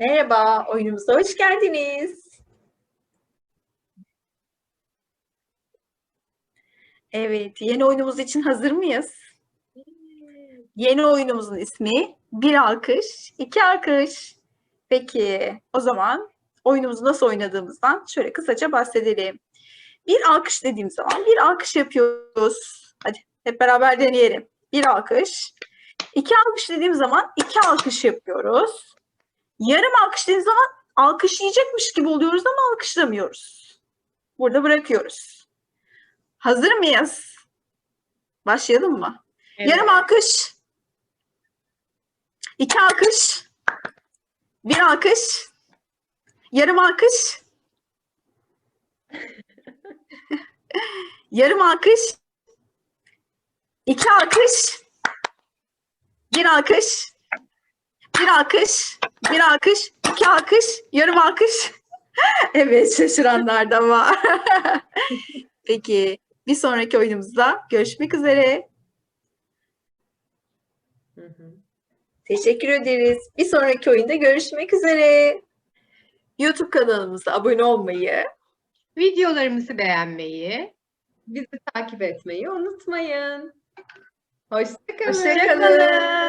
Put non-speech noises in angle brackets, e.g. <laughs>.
Merhaba, oyunumuza hoş geldiniz. Evet, yeni oyunumuz için hazır mıyız? Yeni oyunumuzun ismi Bir Alkış, İki Alkış. Peki, o zaman oyunumuzu nasıl oynadığımızdan şöyle kısaca bahsedelim. Bir alkış dediğim zaman bir alkış yapıyoruz. Hadi hep beraber deneyelim. Bir alkış. İki alkış dediğim zaman iki alkış yapıyoruz. Yarım alkış dediğim zaman alkışlayacakmış gibi oluyoruz ama alkışlamıyoruz. Burada bırakıyoruz. Hazır mıyız? Başlayalım mı? Yarım alkış. İki alkış. Bir alkış. Yarım alkış. <laughs> Yarım alkış. İki alkış. Bir alkış. Bir alkış. Bir alkış. iki alkış. Yarım alkış. <laughs> evet şaşıranlar da var. <laughs> Peki bir sonraki oyunumuzda görüşmek üzere. Hı hı. Teşekkür ederiz. Bir sonraki oyunda görüşmek üzere. YouTube kanalımıza abone olmayı, Videolarımızı beğenmeyi, bizi takip etmeyi unutmayın. Hoşçakalın. hoşçakalın.